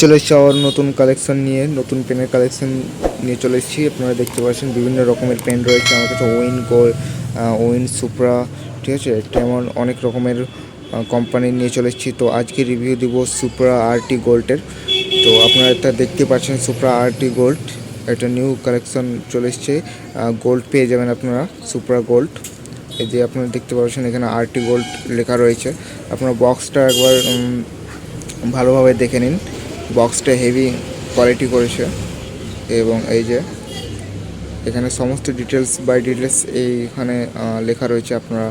চলে এসেছি আবার নতুন কালেকশন নিয়ে, নতুন পেনের কালেকশন নিয়ে চলে এসেছি। আপনারা দেখতে পাচ্ছেন বিভিন্ন রকমের পেন রয়েছে। আমার কাছে ওইন গোল ওইন সুপ্রা ঠিক আছে? তেমন অনেক রকমের কোম্পানি নিয়ে চলে এসেছি। তো আজকে রিভিউ দিব সুপ্রা আরটি গোল্ডের তো আপনারা এটা দেখতে পাচ্ছেন সুপ্রা আরটি গোল্ড একটা নিউ কালেকশন চলে এসছে। গোল্ড পেয়ে যাবেন আপনারা সুপ্রা গোল্ড এই যে আপনারা দেখতে পাচ্ছেন, এখানে আরটি গোল্ড লেখা রয়েছে। আপনার বক্সটা একবার ভালোভাবে দেখে নিন। বক্সটা হেভি কোয়ালিটি করেছে এবং এই যে এখানে সমস্ত ডিটেলস বাই ডিটেলস এইখানে লেখা রয়েছে, আপনারা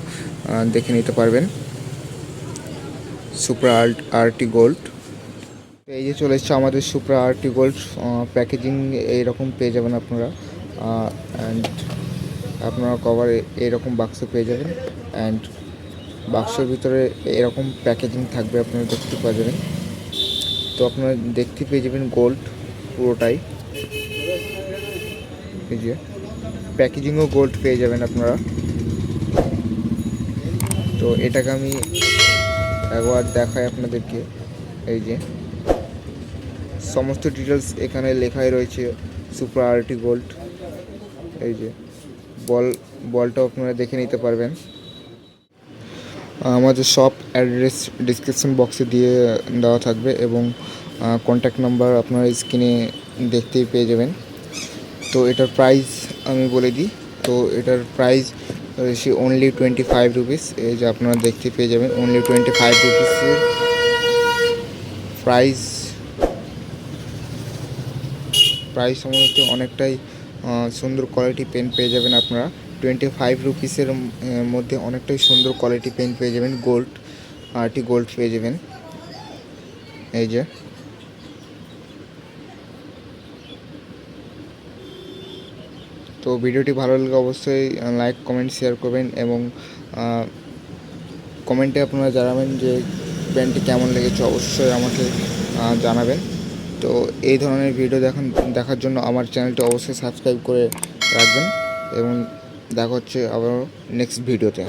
দেখে নিতে পারবেন। সুপ্রা আর্ট আরটি গোল্ড এই যে চলে এসছে আমাদের সুপ্রা আরটি গোল্ড প্যাকেজিং এইরকম পেয়ে যাবেন আপনারা। অ্যান্ড আপনারা কভার এইরকম বাক্স পেয়ে যাবেন। অ্যান্ড বাক্সের ভিতরে এরকম প্যাকেজিং থাকবে, আপনারা দেখতে পাবেন তো আপনারা দেখতে পেয়ে যাবেন গোল্ড পুরোটাই। এই যে প্যাকেজিংও গোল্ড পেয়ে যাবেন আপনারা। তো এটাকে আমি একবার দেখাই আপনাদেরকে। এই যে, সমস্ত ডিটেলস এখানে লেখাই রয়েছে সুপার আরটি গোল্ড এই যে, বল, বলটাও আপনারা দেখে নিতে পারবেন। আমাদের শপ অ্যাড্রেস ডিসক্রিপশন বক্সে দিয়ে দেওয়া থাকবে এবং কন্ট্যাক্ট নাম্বার আপনারা স্ক্রিনে দেখতেই পেয়ে যাবেন। তো এটার প্রাইস আমি বলে দিই। তো এটার প্রাইস সে অনলি টোয়েন্টি ফাইভ রুপিস এই যে আপনারা দেখতে পেয়ে যাবেন অনলি টোয়েন্টি ফাইভ রুপিসের প্রাইস প্রাইস সম্বন্ধে অনেকটাই সুন্দর কোয়ালিটি পেন পেয়ে যাবেন আপনারা। টোয়েন্টি ফাইভ রুপিসের মধ্যে অনেকটাই সুন্দর কোয়ালিটি পেন পেয়ে যাবেন গোল্ড আরটি গোল্ড পেয়ে যাবেন। এই যে। তো ভিডিওটি ভালো লাগলে অবশ্যই লাইক কমেন্ট শেয়ার করবেন এবং কমেন্টে আপনারা জানাবেন যে প্যান্টটি কেমন লেগেছে, অবশ্যই আমাকে জানাবেন। তো এই ধরনের ভিডিও দেখান, দেখার জন্য আমার চ্যানেলটি অবশ্যই সাবস্ক্রাইব করে রাখবেন এবং দেখা হচ্ছে আবার নেক্সট ভিডিওতে